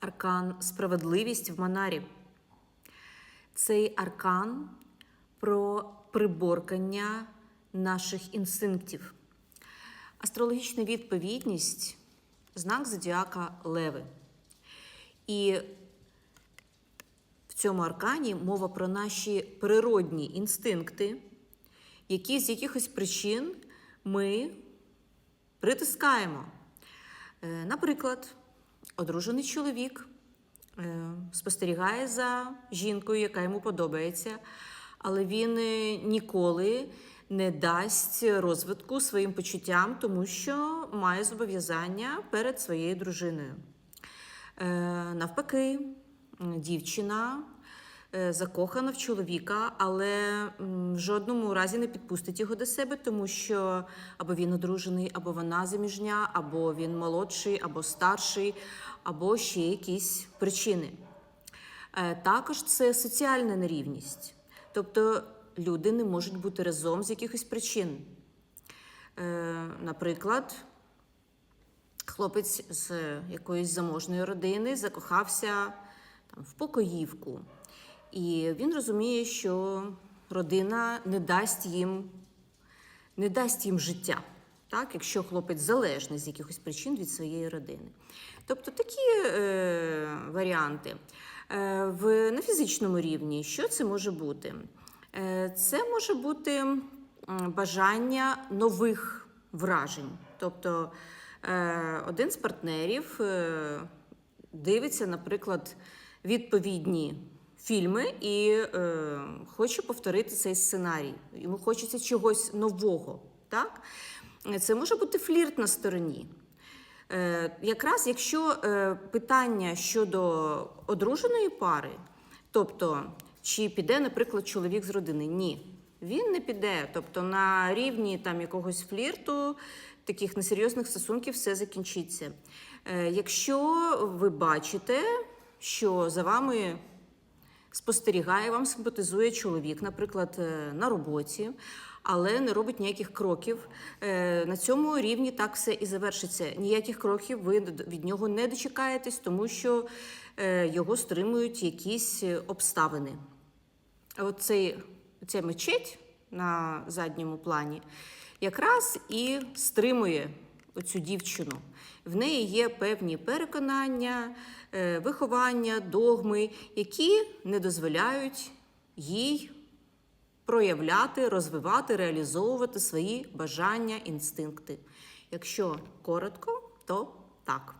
аркан Справедливість в Манарі. Цей аркан про приборкання наших інстинктів. Астрологічна відповідність знак зодіака Леви. І в цьому аркані мова про наші природні інстинкти, які з якихось причин ми притискаємо. Е, Наприклад, одружений чоловік е, спостерігає за жінкою, яка йому подобається, але він е, ніколи не дасть розвитку своїм почуттям, тому що має зобов'язання перед своєю дружиною. Е, Навпаки, дівчина закохана в чоловіка, але в жодному разі не підпустить його до себе, тому що або він одружений, або вона заміжня, або він молодший, або старший, або ще якісь причини. Е, Також це соціальна нерівність. Тобто люди не можуть бути разом з якихось причин. Е, Наприклад, хлопець з якоїсь заможної родини закохався там, в покоївку. І він розуміє, що родина не дасть їм, не дасть їм життя, так? якщо хлопець залежний з якихось причин від своєї родини. Тобто такі е, варіанти. Е, в, на фізичному рівні, що це може бути? Е, це може бути бажання нових вражень. Тобто е, один з партнерів е, дивиться, наприклад, відповідні фільми і е, хоче повторити цей сценарій. Йому хочеться чогось нового. Так? Це може бути флірт на стороні. Е, якраз якщо е, питання щодо одруженої пари, тобто чи піде, наприклад, чоловік з родини, ні. Він не піде. Тобто на рівні там якогось флірту, таких несерйозних стосунків все закінчиться. Е, якщо ви бачите, що за вами спостерігає, вам симпатизує чоловік, наприклад, е, на роботі, але не робить ніяких кроків. Е, На цьому рівні так все і завершиться. Ніяких кроків ви від нього не дочекаєтесь, тому що е, його стримують якісь обставини. А От цей, ця мечеть на задньому плані якраз і стримує оцю дівчину. В неї є певні переконання, е, виховання, догми, які не дозволяють їй проявляти, розвивати, реалізовувати свої бажання, інстинкти. Якщо коротко, то так.